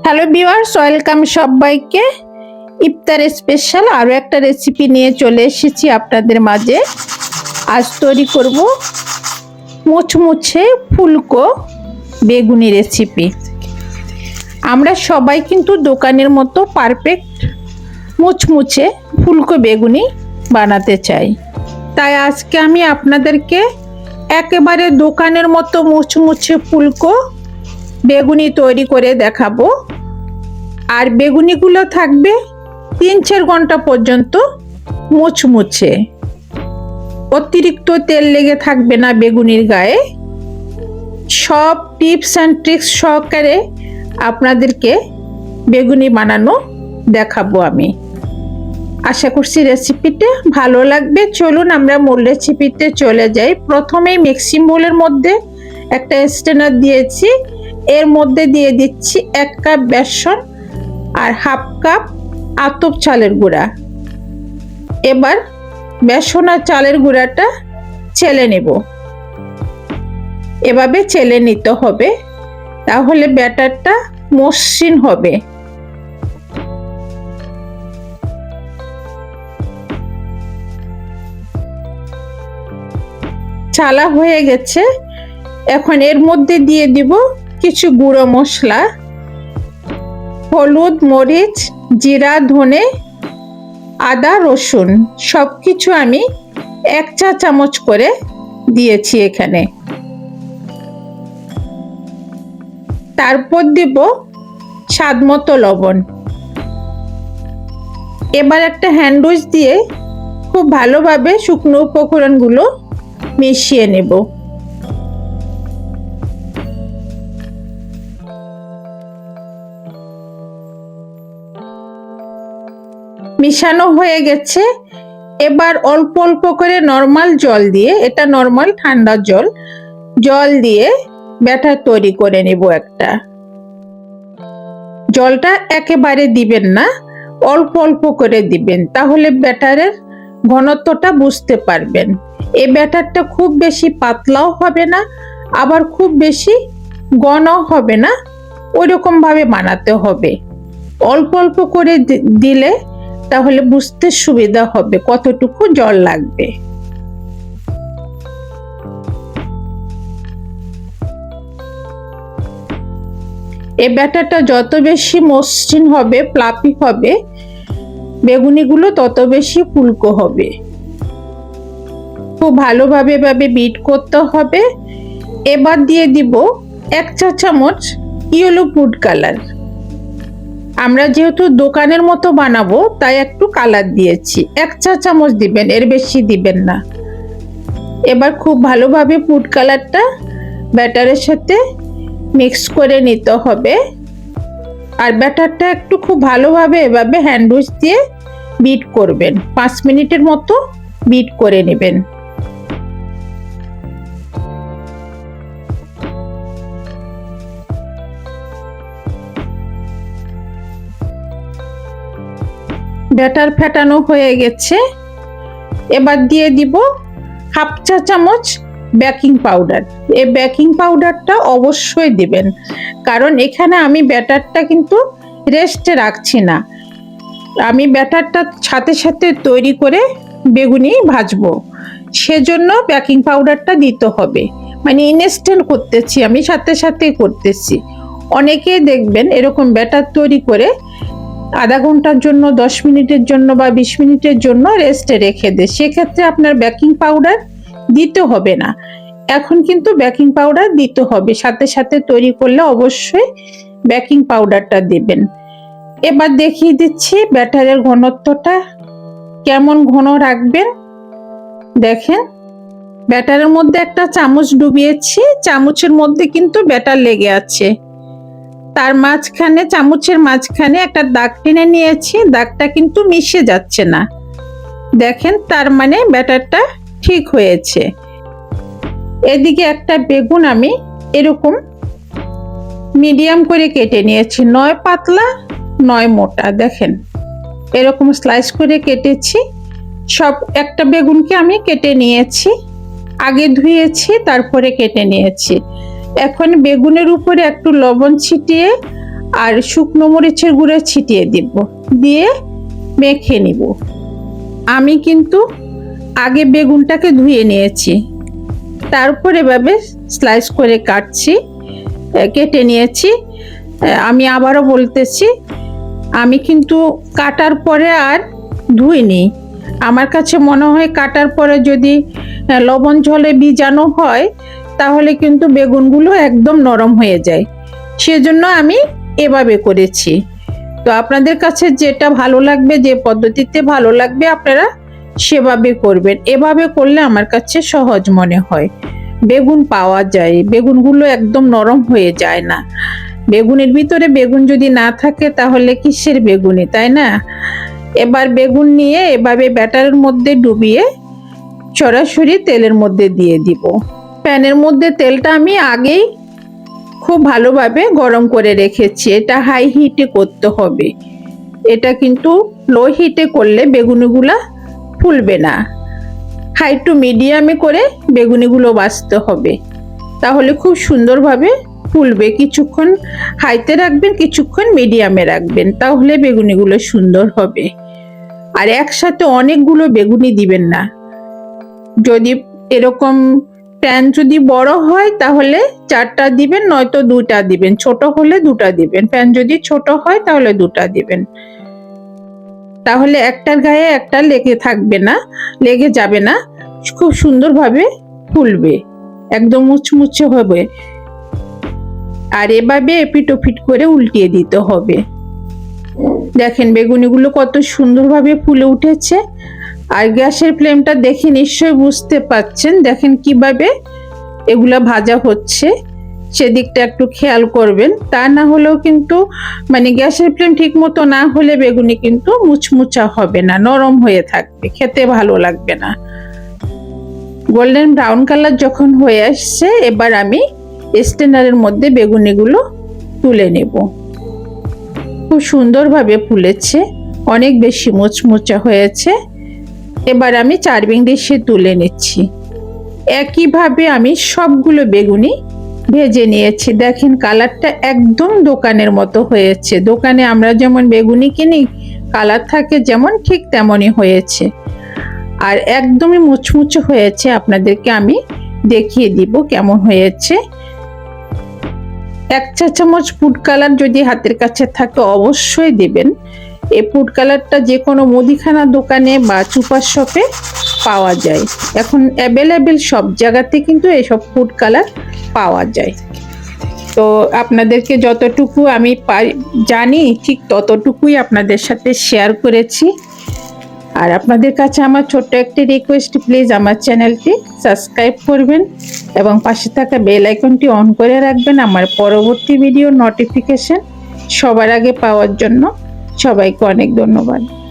Hello viewers, welcome সবাইকে। ইফতার special আরও একটা রেসিপি নিয়ে চলে এসেছি আপনাদের মাঝে। আজ তৈরি করব মুচমুচে ফুলকো বেগুনি রেসিপি আমরা সবাই কিন্তু দোকানের মতো পারফেক্ট মুচমুচে ফুলকো বেগুনি বানাতে চাই। তাই আজকে আমি আপনাদেরকে একেবারে দোকানের মতো মুচমুচে ফুলকো বেগুনি তৈরি করে দেখাবো। আর বেগুনিগুলো থাকবে তিন চার ঘণ্টা পর্যন্ত মুচমুচে অতিরিক্ত তেল লেগে থাকবে না বেগুনির গায়ে। সব টিপস অ্যান্ড ট্রিক্স সহকারে আপনাদেরকে বেগুনি বানানো দেখাবো আমি। আশা করছি রেসিপিটা ভালো লাগবে। চলুন আমরা মূল রেসিপিতে চলে যাই। প্রথমেই মিক্সিং বোলের মধ্যে একটা স্টেনার দিয়েছি। এর মধ্যে দিয়ে দিচ্ছি এক কাপ বেসন আর হাফ কাপ আতপ চালের গুঁড়া। এবার বেসন আর চালের গুঁড়াটা চেলে নেব। এভাবে চেলে নিতে হবে, তাহলে ব্যাটারটা মসৃণ হবে। চালা হয়ে গেছে, এখন এর মধ্যে দিয়ে দিব কিছু গুঁড়ো মশলা, হলুদ, মরিচ, জিরা, ধনে, আদা, রসুন সব কিছু আমি এক চা চামচ করে দিয়েছি এখানে। তারপর দিব স্বাদ মতো লবণ। এবার একটা হ্যান্ডউইচ দিয়ে খুব ভালোভাবে শুকনো উপকরণগুলো মিশিয়ে নেব। মিশানো হয়ে গেছে। এবার অল্প অল্প করে নর্মাল জল দিয়ে, এটা নর্মাল ঠান্ডা জল জল দিয়ে ব্যাটার তৈরি করে নেব একটা। জলটা একেবারে দিবেন না, অল্প অল্প করে দিবেন, তাহলে ব্যাটারের ঘনত্বটা বুঝতে পারবেন। এই ব্যাটারটা খুব বেশি পাতলাও হবে না, আবার খুব বেশি ঘনও হবে না ওই বানাতে হবে। অল্প অল্প করে দিলে তাহলে বুঝতে সুবিধা হবে, কতটুকু জল লাগবে। এ ব্যাটারটা যত বেশি মসৃণ হবে প্লাপি হবে, বেগুনিগুলো তত বেশি ফুলকো হবে। খুব ভালোভাবে ভাবে বিট করতে হবে। এবার দিয়ে দিব এক চা চামচ ইয়েলো ফুড কালার আমরা যেহেতু দোকানের মতো বানাবো, তাই একটু কালার দিয়েছি। এক চা চামচ দিবেন, এর বেশি দিবেন না। এবার খুব ভালোভাবে ফুড কালারটা ব্যাটারের সাথে মিক্স করে নিতে হবে। আর ব্যাটারটা একটু খুব ভালোভাবে এভাবে হ্যান্ডউইচ দিয়ে বিট করবেন। পাঁচ মিনিটের মতো বিট করে নেবেন। ব্যাটার ফেটানো হয়ে গেছে। এবার দিয়ে দিব হাফ চা চামচ বেকিং পাউডার। এই বেকিং পাউডারটা অবশ্যই দিবেন। কারণ এখানে আমি ব্যাটারটা কিন্তু রেস্টে রাখছি না। আমি ব্যাটারটা সাথে সাথে তৈরি করে বেগুনি ভাজবো। সেজন্য বেকিং পাউডারটা দিতে হবে। মানে ইনস্ট্যান্ট করতেছি আমি, সাথে সাথে করতেছি। অনেকেই দেখবেন এরকম ব্যাটার তৈরি করে আধা ঘণ্টার জন্য, দশ মিনিটের জন্য বা বিশ মিনিটের জন্য রেস্টে রেখে দেয় সেক্ষেত্রে আপনার বেকিং পাউডার দিতে হবে না। এখন কিন্তু বেকিং পাউডার দিতে হবে। সাথে সাথে তৈরি করলে অবশ্যই বেকিং পাউডারটা দেবেন। এবার দেখিয়ে দিচ্ছি ব্যাটারের ঘনত্বটা। কেমন ঘন রাখবেন? দেখেন ব্যাটারের মধ্যে একটা চামচ ডুবিয়েছি। চামচের মধ্যে কিন্তু ব্যাটার লেগে আছে। তার মাঝখানে, চামচের মাঝখানে একটা দাগ টেনে নিয়েছি। দাগটা কিন্তু মিশে যাচ্ছে না। দেখেন, তার মানে ব্যাটারটা ঠিক হয়েছে। এদিকে একটা বেগুন আমি এরকম মিডিয়াম করে কেটে নিয়েছি। নয় পাতলা, নয় মোটা, দেখেন। এরকম স্লাইস করে কেটেছি। সব একটা বেগুনকে আমি কেটে নিয়েছি। আগে ধুয়েছি, তারপরে কেটে নিয়েছি। এখন বেগুনের উপরে একটু লবণ ছিটিয়ে আর শুকনো মরিচের গুঁড়ো ছিটিয়ে দিব। দিয়ে মেখে নিব। আমি কিন্তু আগে বেগুনটাকে ধুয়ে নিয়েছি। তারপর এভাবে স্লাইস করে কাটছি কেটে নিয়েছি। আমি আবারও বলতেছি, আমি কিন্তু কাটার পরে আর ধুইনি। আমার কাছে মনে হয় কাটার পরে যদি লবণ জলে ভিজানো হয় তাহলে কিন্তু বেগুনগুলো একদম নরম হয়ে যায়। সেজন্য আমি এভাবে করেছি। তো আপনাদের কাছে যেটা ভালো লাগবে, যে পদ্ধতিতে ভালো লাগবে, আপনারা সেভাবে করবেন। এভাবে করলে আমার কাছে সহজ মনে হয়। বেগুন পাওয়া যায়, বেগুনগুলো একদম নরম হয়ে যায় না। বেগুনের ভিতরে বেগুন যদি না থাকে, তাহলে কিসের বেগুনি, তাই না? এবার বেগুন নিয়ে এভাবে ব্যাটারের মধ্যে ডুবিয়ে সরাসরি তেলের মধ্যে দিয়ে দিব। প্যানের মধ্যে তেলটা আমি আগেই খুব ভালোভাবে গরম করে রেখেছি। এটা হাই হিটে করতে হবে। এটা কিন্তু লো হিটে করলে বেগুনিগুলা ফুলবে না। হাই টু মিডিয়ামে করে বেগুনিগুলো বাছতে হবে। তাহলে খুব সুন্দরভাবে ফুলবে। কিছুক্ষণ হাইতে রাখবেন, কিছুক্ষণ মিডিয়ামে রাখবেন। তাহলে বেগুনিগুলো সুন্দর হবে। আর একসাথে অনেকগুলো বেগুনি দিবেন না। যদি এরকম প্যান যদি বড় হয় তাহলে চারটা দিবেন, নয়তো দুটা দিবেন। ছোট হলে দুটা দিবেন। প্যান যদি ছোট হয় তাহলে দুটা দিবেন। তাহলে একটার গায়ে একটা লেগে থাকবে না, লেগে যাবে না। খুব সুন্দরভাবে ফুলবে, একদম মুচমুচে হবে। আর এভাবে এপিটোপিট করে উল্টিয়ে দিতে হবে। দেখেন বেগুনিগুলো কত সুন্দরভাবে ফুলে উঠেছে। আর গ্যাসের ফ্লেমটা দেখে নিশ্চয়ই বুঝতে পাচ্ছেন। দেখেন কীভাবে এগুলা ভাজা হচ্ছে। সেদিকটা একটু খেয়াল করবেন। তা না হলেও কিন্তু মানে গ্যাসের ফ্লেম ঠিক মতো না হলে বেগুনি কিন্তু মুচমুচা হবে না, নরম হয়ে থাকবে। খেতে ভালো লাগবে না। গোল্ডেন ব্রাউন কালার যখন হয়ে আসছে, এবার আমি স্টেনারের মধ্যে বেগুনিগুলো তুলে নেব। খুব সুন্দরভাবে ফুলেছে। অনেক বেশি মুচমুচা হয়েছে। এবার আমি চার্ভিং ডিশে তুলে নিচ্ছি। একইভাবে আমি সবগুলো বেগুনি ভেজে নিয়েছি। দেখেন কালারটা একদম দোকানের মতো হয়েছে। দোকানে আমরা যেমন বেগুনি কিনি, কালার থাকে যেমন ঠিক তেমনই হয়েছে। আর একদমই মুচমুচে হয়েছে। আপনাদেরকে আমি দেখিয়ে দিব কেমন হয়েছে। এক চা চামচ ফুড কালার যদি হাতের কাছে থাকে, অবশ্যই দেবেন। এই ফুড কালারটা যে কোনো মুদিখানা দোকানে বা সুপার শপে পাওয়া যায়। এখন অ্যাভেলেবেল সব জায়গাতে কিন্তু এসব ফুড কালার পাওয়া যায়। তো আপনাদেরকে যতটুকু আমি জানি, ঠিক ততটুকুই আপনাদের সাথে শেয়ার করেছি। আর আপনাদের কাছে আমার ছোট্ট একটি রিকোয়েস্ট প্লিজ আমার চ্যানেলটি সাবস্ক্রাইব করবেন এবং পাশে থাকা বেল আইকনটি অন করে রাখবেন আমার পরবর্তী ভিডিও নোটিফিকেশন সবার আগে পাওয়ার জন্য। সবাইকে অনেক ধন্যবাদ।